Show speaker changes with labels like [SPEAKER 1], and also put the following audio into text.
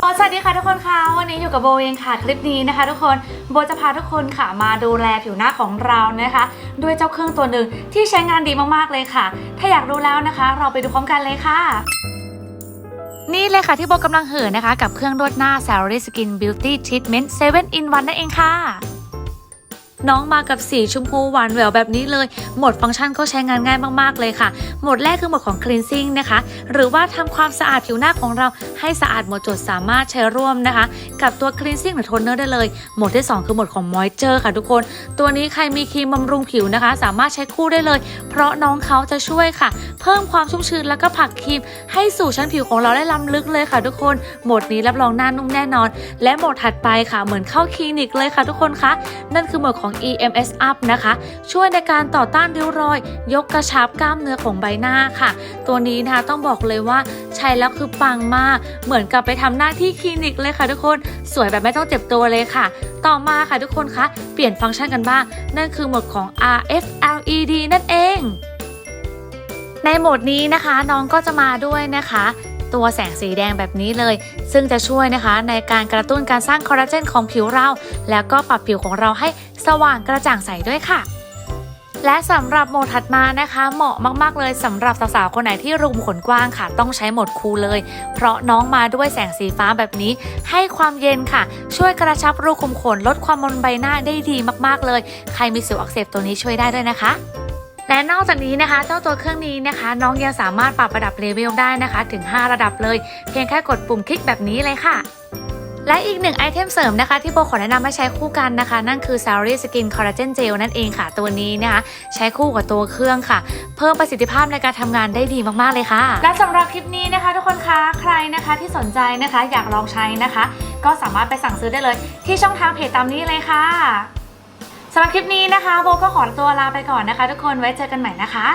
[SPEAKER 1] อ๋อสวัสดีค่ะทุกคนค่ะวันนี้อยู่กับโบเองค่ะคลิปนี้นะคะ ทุกคนโบจะพาทุกคนค่ะมาดูแลผิวหน้าของเรานะคะ ด้วยเจ้าเครื่องตัวหนึ่งที่ใช้งานดีมากๆเลยค่ะ ถ้าอยากรู้แล้วนะคะ เราไปดูพร้อมกันเลยค่ะนี่เลยค่ะที่โบกำลังเหินนะคะ กับเครื่องนวดหน้า s a l r y Skin Beauty Treatment 7 in 1นั่นเองค่ะ น้องมากับสีชมพูหวานแหววแบบนี้เลย โหมดฟังก์ชันก็ใช้งานง่ายมากๆเลยค่ะ โหมดแรกคือโหมดของ cleansing นะคะ หรือว่าทำความสะอาดผิวหน้าของเราให้สะอาดหมดจดสามารถใช้ร่วมนะคะ กับตัว cleansing หรือ toner ได้เลย โหมดที่ 2 คือโหมดของ moisture ค่ะทุกคน ตัวนี้ใครมีครีมบำรุงผิวนะคะ สามารถใช้คู่ได้เลย เพราะน้องเขาจะช่วยค่ะ เพิ่มความชุ่มชื้นแล้วก็ผลักครีม ให้สู่ชั้นผิวของเราได้ล้ำลึกเลยค่ะทุกคน โหมดนี้รับรองหน้านุ่มแน่นอน และโหมดถัดไปค่ะเหมือนเข้าคลินิกเลยค่ะทุกคนคะนั่นคือโหมดของ EMS up นะคะ ช่วยในการต่อต้านริ้วรอย ยกกระชับกล้ามเนื้อของใบหน้าค่ะ ตัวนี้นะคะต้องบอกเลยว่าใช้แล้วคือปังมาก เหมือนกับไปทำหน้าที่คลินิกเลยค่ะทุกคนสวยแบบไม่ต้องเจ็บตัวเลยค่ะ ต่อมาค่ะทุกคนคะเปลี่ยนฟังก์ชันกันบ้าง นั่นคือโหมดของ RF LED นั่นเอง ในโหมดนี้นะคะน้องก็จะมาด้วยนะคะ ตัวแสงสีแดงแบบนี้เลย ซึ่งจะช่วยนะคะในการกระตุ้นการสร้างคอลลาเจนของผิวเรา แล้วก็ปรับผิวของเราให้สว่างกระจ่างใสด้วยค่ะและสำหรับโหมดถัดมานะคะ เหมาะมาก ๆ เลยสำหรับสาวๆคนไหนที่รูมขนกว้างค่ะ ต้องใช้โหมดคูลเลย เพราะน้องมาด้วยแสงสีฟ้าแบบนี้ ให้ความเย็นค่ะ ช่วยกระชับรูขุมขนลดความมนใบหน้าได้ดีมากๆเลย ใครมีสิวอักเสบตัวนี้ช่วยได้ด้วยนะคะ และนอกจากนี้นะคะ เจ้าตัวเครื่องนี้นะคะ น้องยังสามารถปรับระดับเลเวลได้นะคะ ถึง 5 ระดับเลย เพียงแค่กดปุ่มคลิกแบบนี้เลยค่ะ และอีกหนึ่งไอเทมเสริมนะคะ ที่โบขอแนะนำให้ใช้คู่กันนะคะ นั่นคือ s a l r y Skin Collagen Gel นั่นเองค่ะตัวนี้นะคะ ใช้คู่กับตัวเครื่องค่ะ เพิ่มประสิทธิภาพในการทำงานได้ดีมากๆเลยค่ะ และสำหรับคลิปนี้นะคะ ทุกคนคะใครนะคะที่สนใจนะคะ อยากลองใช้นะคะ ก็สามารถไปสั่งซื้อได้เลย ที่ช่องทางเพจตามนี้เลยค่ะ สำหรับคลิปนี้นะคะโบก็ขอตัวลาไปก่อนนะคะ ทุกคนไว้เจอกันใหม่นะคะ